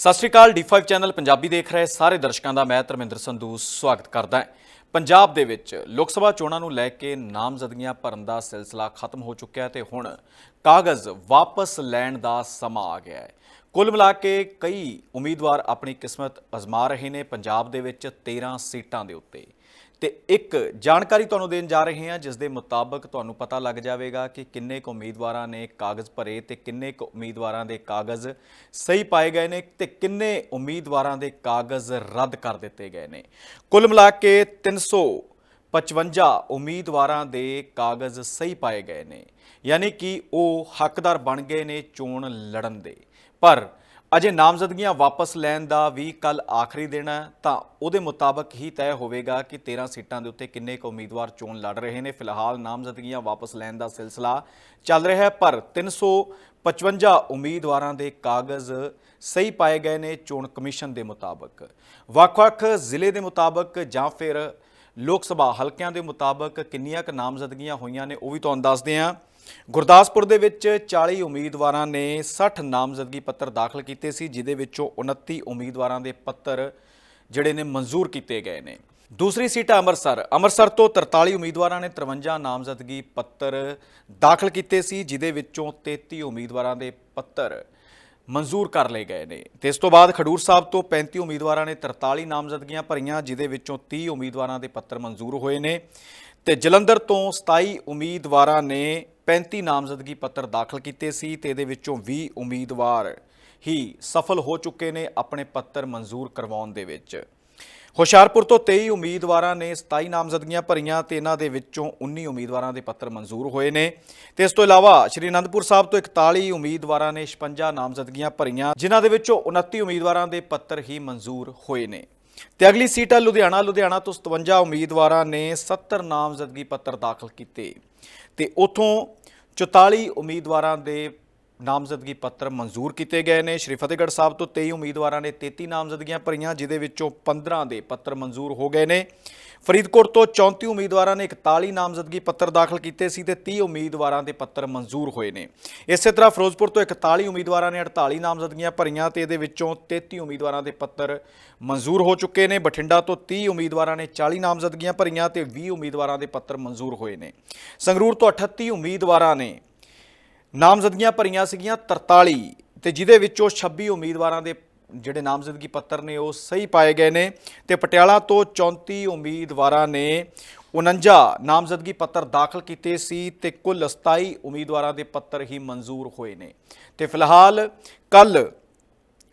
ਸਤਿ ਸ਼੍ਰੀ ਅਕਾਲ D5 channel Punjabi ਦੇਖ ਰਹੇ ਸਾਰੇ ਦਰਸ਼ਕਾਂ ਦਾ, ਮੈਂ ਧਰਮਿੰਦਰ ਸੰਧੂ ਸਵਾਗਤ ਕਰਦਾ ਹਾਂ। ਪੰਜਾਬ ਦੇ ਵਿੱਚ ਲੋਕ ਸਭਾ ਚੋਣਾਂ ਨੂੰ ਲੈ ਕੇ ਨਾਮਜ਼ਦਗੀਆਂ ਭਰਨ ਦਾ ਸਿਲਸਿਲਾ ਖਤਮ ਹੋ ਚੁੱਕਿਆ ਹੈ ਤੇ ਹੁਣ ਕਾਗਜ਼ ਵਾਪਸ ਲੈਣ ਦਾ ਸਮਾਂ ਆ ਗਿਆ ਹੈ। ਕੁੱਲ ਮਿਲਾ ਕੇ ਕਈ ਉਮੀਦਵਾਰ ਆਪਣੀ ਕਿਸਮਤ ਅਜ਼ਮਾ ਰਹੇ ਨੇ। ਪੰਜਾਬ ਦੇ ਵਿੱਚ 13 ਸੀਟਾਂ ਦੇ ਉੱਤੇ ਤੇ ਇੱਕ ਜਾਣਕਾਰੀ ਤੁਹਾਨੂੰ ਦੇਣ ਜਾ ਰਹੇ ਹਾਂ, ਜਿਸ ਦੇ ਮੁਤਾਬਕ ਤੁਹਾਨੂੰ ਪਤਾ ਲੱਗ ਜਾਵੇਗਾ ਕਿ ਕਿੰਨੇ ਕੁ ਉਮੀਦਵਾਰਾਂ ਨੇ ਕਾਗਜ਼ ਭਰੇ ਤੇ ਕਿੰਨੇ ਕੁ ਉਮੀਦਵਾਰਾਂ ਦੇ ਕਾਗਜ਼ ਸਹੀ ਪਾਏ ਗਏ ਨੇ ਤੇ ਕਿੰਨੇ ਉਮੀਦਵਾਰਾਂ ਦੇ ਕਾਗਜ਼ ਰੱਦ ਕਰ ਦਿੱਤੇ ਗਏ ਨੇ। ਕੁੱਲ ਮਿਲਾ ਕੇ 355 ਉਮੀਦਵਾਰਾਂ ਦੇ ਕਾਗਜ਼ ਸਹੀ ਪਾਏ ਗਏ ਨੇ। ਯਾਨੀ ਕਿ ਉਹ ਹੱਕਦਾਰ ਬਣ ਗਏ ਨੇ ਚੋਣ ਲੜਨ ਦੇ। ਪਰ ਅਜੇ ਨਾਮਜ਼ਦਗੀਆਂ ਵਾਪਸ ਲੈਣ ਦਾ ਵੀ ਕੱਲ ਆਖਰੀ ਦਿਨ ਹੈ, ਤਾਂ ਉਹਦੇ ਮੁਤਾਬਕ ਹੀ ਤੈਅ ਹੋਵੇਗਾ ਕਿ 13 ਸੀਟਾਂ ਦੇ ਉੱਤੇ ਕਿੰਨੇ ਕੁ ਉਮੀਦਵਾਰ ਚੋਣ ਲੜ ਰਹੇ ਨੇ। ਫਿਲਹਾਲ ਨਾਮਜ਼ਦਗੀਆਂ ਵਾਪਸ ਲੈਣ ਦਾ ਸਿਲਸਿਲਾ ਚੱਲ ਰਿਹਾ ਹੈ, ਪਰ 355 ਉਮੀਦਵਾਰਾਂ ਦੇ ਕਾਗਜ਼ ਸਹੀ ਪਾਏ ਗਏ ਨੇ ਚੋਣ ਕਮਿਸ਼ਨ ਦੇ ਮੁਤਾਬਕ। ਵੱਖ-ਵੱਖ ਜ਼ਿਲ੍ਹੇ ਦੇ ਮੁਤਾਬਕ ਜਾਂ ਫਿਰ ਲੋਕ ਸਭਾ ਹਲਕਿਆਂ ਦੇ ਮੁਤਾਬਕ ਕਿੰਨੀਆਂ ਕੁ ਨਾਮਜ਼ਦਗੀਆਂ ਹੋਈਆਂ ਨੇ ਉਹ ਵੀ ਤੁਹਾਨੂੰ ਦੱਸਦੇ ਹਾਂ। ਗੁਰਦਾਸਪੁਰ ਦੇ ਵਿੱਚ 40 ਉਮੀਦਵਾਰਾਂ ਨੇ 60 ਨਾਮਜ਼ਦਗੀ ਪੱਤਰ ਦਾਖਲ ਕੀਤੇ ਸੀ ਜਿਦੇ ਵਿੱਚੋਂ 29 ਉਮੀਦਵਾਰਾਂ ਦੇ ਪੱਤਰ ਜਿਹੜੇ ਨੇ ਮਨਜ਼ੂਰ ਕੀਤੇ ਗਏ ਨੇ। ਦੂਸਰੀ ਸੀਟ ਹੈ ਅੰਮ੍ਰਿਤਸਰ। ਅੰਮ੍ਰਿਤਸਰ ਤੋਂ 43 ਉਮੀਦਵਾਰਾਂ ਨੇ 53 ਨਾਮਜ਼ਦਗੀ ਪੱਤਰ ਦਾਖਲ ਕੀਤੇ ਸੀ ਜਿਦੇ ਵਿੱਚੋਂ 33 ਉਮੀਦਵਾਰਾਂ ਦੇ ਪੱਤਰ ਮਨਜ਼ੂਰ ਕਰ ਲਏ ਗਏ ਨੇ। ਤੇ ਇਸ ਤੋਂ ਬਾਅਦ ਖਡੂਰ ਸਾਹਿਬ ਤੋਂ 35 ਉਮੀਦਵਾਰਾਂ ਨੇ 43 ਨਾਮਜ਼ਦਗੀਆਂ ਭਰੀਆਂ ਜਿਦੇ ਵਿੱਚੋਂ 30 ਉਮੀਦਵਾਰਾਂ ਦੇ ਪੱਤਰ ਮਨਜ਼ੂਰ ਹੋਏ ਨੇ। ਤੇ ਜਲੰਧਰ ਤੋਂ 27 ਉਮੀਦਵਾਰਾਂ ਨੇ 35 ਨਾਮਜ਼ਦਗੀ ਪੱਤਰ ਦਾਖਲ ਕੀਤੇ ਸੀ ਤੇ ਇਹਦੇ ਵਿੱਚੋਂ 20 ਉਮੀਦਵਾਰ ਹੀ ਸਫਲ ਹੋ ਚੁੱਕੇ ਨੇ ਆਪਣੇ ਪੱਤਰ ਮਨਜ਼ੂਰ ਕਰਵਾਉਣ ਦੇ ਵਿੱਚ। ਹੁਸ਼ਿਆਰਪੁਰ ਤੋਂ 23 ਉਮੀਦਵਾਰਾਂ ਨੇ 27 ਨਾਮਜ਼ਦਗੀਆਂ ਭਰੀਆਂ ਤੇ ਇਹਨਾਂ ਦੇ ਵਿੱਚੋਂ 19 ਉਮੀਦਵਾਰਾਂ ਦੇ ਪੱਤਰ ਮਨਜ਼ੂਰ ਹੋਏ ਨੇ। ਤੇ ਇਸ ਤੋਂ ਇਲਾਵਾ ਸ਼੍ਰੀ ਅਨੰਦਪੁਰ ਸਾਹਿਬ ਤੋਂ 41 ਉਮੀਦਵਾਰਾਂ ਨੇ 56 ਨਾਮਜ਼ਦਗੀਆਂ ਭਰੀਆਂ, ਜਿਨ੍ਹਾਂ ਦੇ ਵਿੱਚੋਂ 29 ਉਮੀਦਵਾਰਾਂ ਦੇ ਪੱਤਰ ਹੀ ਮਨਜ਼ੂਰ ਹੋਏ ਨੇ। ਤੇ ਅਗਲੀ ਸੀਟ ਹੈ ਲੁਧਿਆਣਾ। ਲੁਧਿਆਣਾ ਤੋਂ 57 ਉਮੀਦਵਾਰਾਂ ਨੇ 70 ਨਾਮਜ਼ਦਗੀ ਪੱਤਰ ਦਾਖਲ ਕੀਤੇ। ਤੇ ਉਥੋਂ 44 ਉਮੀਦਵਾਰਾਂ ਦੇ ਨਾਮਜ਼ਦਗੀ ਪੱਤਰ ਮਨਜ਼ੂਰ ਕੀਤੇ ਗਏ ਨੇ। ਸ਼੍ਰੀ ਫਤਿਹਗੜ੍ਹ ਸਾਹਿਬ ਤੋਂ 23 ਉਮੀਦਵਾਰਾਂ ਨੇ 33 ਨਾਮਜ਼ਦਗੀਆਂ ਭਰੀਆਂ ਜਿਦੇ ਵਿੱਚੋਂ 15 ਦੇ ਪੱਤਰ ਮਨਜ਼ੂਰ ਹੋ ਗਏ ਨੇ। ਫਰੀਦਕੋਟ ਤੋਂ 34 ਉਮੀਦਵਾਰਾਂ ਨੇ 41 ਨਾਮਜ਼ਦਗੀ ਪੱਤਰ ਦਾਖਲ ਕੀਤੇ ਸੀ ਤੇ 30 ਉਮੀਦਵਾਰਾਂ ਦੇ ਪੱਤਰ ਮਨਜ਼ੂਰ ਹੋਏ ਨੇ। ਇਸੇ ਤਰ੍ਹਾਂ ਫਿਰੋਜ਼ਪੁਰ ਤੋਂ 41 ਉਮੀਦਵਾਰਾਂ ਨੇ 48 ਨਾਮਜ਼ਦਗੀਆਂ ਭਰੀਆਂ ਤੇ ਇਹਦੇ ਵਿੱਚੋਂ 33 ਉਮੀਦਵਾਰਾਂ ਦੇ ਪੱਤਰ ਮਨਜ਼ੂਰ ਹੋ ਚੁੱਕੇ ਨੇ। ਬਠਿੰਡਾ ਤੋਂ 30 ਉਮੀਦਵਾਰਾਂ ਨੇ 40 ਨਾਮਜ਼ਦਗੀਆਂ ਭਰੀਆਂ ਤੇ 20 ਉਮੀਦਵਾਰਾਂ ਦੇ ਪੱਤਰ ਮਨਜ਼ੂਰ ਹੋਏ ਨੇ। ਸੰਗਰੂਰ ਤੋਂ 38 ਉਮੀਦਵਾਰਾਂ ਨੇ ਨਾਮਜ਼ਦਗੀਆਂ ਭਰੀਆਂ ਸੀਗੀਆਂ 43 ਤੇ ਜਿਹਦੇ ਵਿੱਚੋਂ 26 ਉਮੀਦਵਾਰਾਂ ਦੇ ਜਿਹੜੇ ਨਾਮਜ਼ਦਗੀ ਪੱਤਰ ਨੇ ਉਹ ਸਹੀ ਪਾਏ ਗਏ ਨੇ ਤੇ ਪਟਿਆਲਾ ਤੋਂ 34 ਉਮੀਦਵਾਰਾਂ ਨੇ 49 ਨਾਮਜ਼ਦਗੀ ਪੱਤਰ ਦਾਖਲ ਕੀਤੇ ਸੀ ਤੇ ਕੁੱਲ 27 ਉਮੀਦਵਾਰਾਂ ਦੇ ਪੱਤਰ ਹੀ ਮਨਜ਼ੂਰ ਹੋਏ ਨੇ। ਤੇ ਫਿਲਹਾਲ ਕੱਲ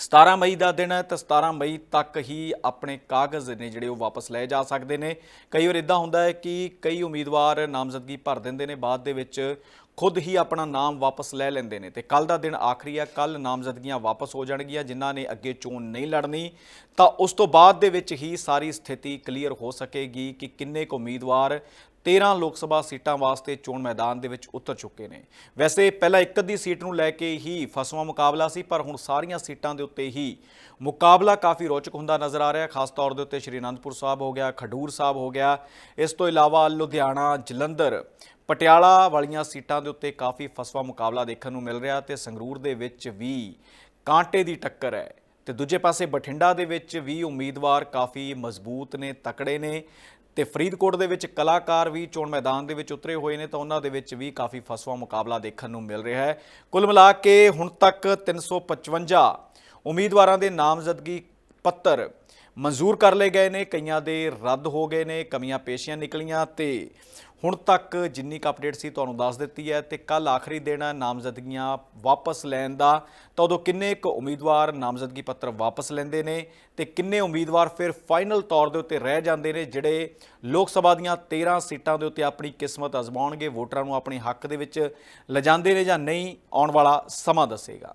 17 ਮਈ ਦਾ ਦਿਨ ਹੈ ਤਾਂ 17 ਮਈ ਤੱਕ ਹੀ ਆਪਣੇ ਕਾਗਜ਼ ਨੇ ਜਿਹੜੇ ਉਹ ਵਾਪਸ ਲਏ ਜਾ ਸਕਦੇ ਨੇ। ਕਈ ਵਾਰ ਇਦਾਂ ਹੁੰਦਾ ਹੈ ਕਿ ਕਈ ਉਮੀਦਵਾਰ ਨਾਮਜ਼ਦਗੀ ਭਰ ਦਿੰਦੇ ਨੇ, ਬਾਅਦ ਦੇ ਵਿੱਚ ਖੁਦ ਹੀ ਆਪਣਾ ਨਾਮ ਵਾਪਸ ਲੈ ਲੈਂਦੇ ਨੇ। ਤੇ ਕੱਲ ਦਾ ਦਿਨ ਆਖਰੀ ਹੈ ਕੱਲ ਨਾਮਜ਼ਦਗੀਆਂ ਵਾਪਸ ਹੋ ਜਾਣਗੀਆਂ, ਜਿਨ੍ਹਾਂ ਨੇ ਅੱਗੇ ਚੋਣ ਨਹੀਂ ਲੜਨੀ। ਤਾਂ ਉਸ ਤੋਂ ਬਾਅਦ ਦੇ ਵਿੱਚ ਹੀ ਸਾਰੀ ਸਥਿਤੀ ਕਲੀਅਰ ਹੋ ਸਕੇਗੀ ਕਿ ਕਿੰਨੇ ਕੁ ਉਮੀਦਵਾਰ 13 ਲੋਕ ਸਭਾ ਸੀਟਾਂ ਵਾਸਤੇ ਚੋਣ ਮੈਦਾਨ ਦੇ ਵਿੱਚ ਉਤਰ ਚੁੱਕੇ ਨੇ। ਵੈਸੇ ਪਹਿਲਾਂ ਇੱਕ ਅੱਧੀ ਸੀਟ ਨੂੰ ਲੈ ਕੇ ਹੀ ਫਸਵਾ ਮੁਕਾਬਲਾ ਸੀ, ਪਰ ਹੁਣ ਸਾਰੀਆਂ ਸੀਟਾਂ ਦੇ ਉੱਤੇ ਹੀ ਮੁਕਾਬਲਾ ਕਾਫੀ ਰੋਚਕ ਹੁੰਦਾ ਨਜ਼ਰ ਆ ਰਿਹਾ। ਖਾਸ ਤੌਰ ਦੇ ਉੱਤੇ ਸ਼੍ਰੀ ਅਨੰਦਪੁਰ ਸਾਹਿਬ ਹੋ ਗਿਆ, ਖਡੂਰ ਸਾਹਿਬ ਹੋ ਗਿਆ। ਇਸ ਤੋਂ ਇਲਾਵਾ ਲੁਧਿਆਣਾ, ਜਲੰਧਰ, ਪਟਿਆਲਾ ਵਾਲੀਆਂ ਸੀਟਾਂ ਦੇ ਉੱਤੇ ਕਾਫੀ ਫਸਵਾ ਮੁਕਾਬਲਾ ਦੇਖਣ ਨੂੰ ਮਿਲ ਰਿਹਾ ਤੇ ਸੰਗਰੂਰ ਦੇ ਵਿੱਚ ਵੀ ਕਾਂਟੇ ਦੀ ਟੱਕਰ ਹੈ। ਤੇ ਦੂਜੇ ਪਾਸੇ ਬਠਿੰਡਾ ਦੇ ਵਿੱਚ ਵੀ ਉਮੀਦਵਾਰ ਕਾਫੀ ਮਜ਼ਬੂਤ ਨੇ, ਤਕੜੇ ਨੇ। ਤੇ ਫਰੀਦਕੋਟ ਦੇ ਵਿੱਚ ਕਲਾਕਾਰ ਵੀ ਚੋਣ ਮੈਦਾਨ ਦੇ ਵਿੱਚ ਉਤਰੇ ਹੋਏ ਨੇ ਤਾਂ ਉਹਨਾਂ ਦੇ ਵਿੱਚ ਵੀ ਕਾਫੀ ਫਸਵਾ ਮੁਕਾਬਲਾ ਦੇਖਣ ਨੂੰ ਮਿਲ ਰਿਹਾ ਹੈ। ਕੁੱਲ ਮਿਲਾ ਕੇ ਹੁਣ ਤੱਕ 355 ਉਮੀਦਵਾਰਾਂ ਦੇ ਨਾਮਜ਼ਦਗੀ ਪੱਤਰ ਮਨਜ਼ੂਰ ਕਰ ਲਏ ਗਏ ਨੇ, ਕਈਆਂ ਦੇ ਰੱਦ ਹੋ ਗਏ ਨੇ, ਕਮੀਆਂ ਪੇਸ਼ੀਆਂ ਨਿਕਲੀਆਂ ਤੇ ਹੁਣ ਤੱਕ ਜਿੰਨੀ ਕੁ ਅਪਡੇਟ ਸੀ ਤੁਹਾਨੂੰ ਦੱਸ ਦਿੱਤੀ ਹੈ ਤੇ ਕੱਲ ਆਖਰੀ ਦਿਨ ਹੈ ਨਾਮਜ਼ਦਗੀਆਂ ਵਾਪਸ ਲੈਣ ਦਾ, ਤਾਂ ਉਦੋਂ ਕਿੰਨੇ ਕੁ ਉਮੀਦਵਾਰ ਨਾਮਜ਼ਦਗੀ ਪੱਤਰ ਵਾਪਸ ਲੈਂਦੇ ਨੇ ਤੇ ਕਿੰਨੇ ਉਮੀਦਵਾਰ ਫਿਰ ਫਾਈਨਲ ਤੌਰ ਦੇ ਉੱਤੇ ਰਹਿ ਜਾਂਦੇ ਨੇ, ਜਿਹੜੇ ਲੋਕ ਸਭਾ ਦੀਆਂ 13 ਸੀਟਾਂ ਦੇ ਉੱਤੇ ਆਪਣੀ ਕਿਸਮਤ ਅਜ਼ਮਾਉਣਗੇ, ਵੋਟਰਾਂ ਨੂੰ ਆਪਣੇ ਹੱਕ ਦੇ ਵਿੱਚ ਲਿਜਾਂਦੇ ਨੇ ਜਾਂ ਨਹੀਂ, ਆਉਣ ਵਾਲਾ ਸਮਾਂ ਦੱਸੇਗਾ।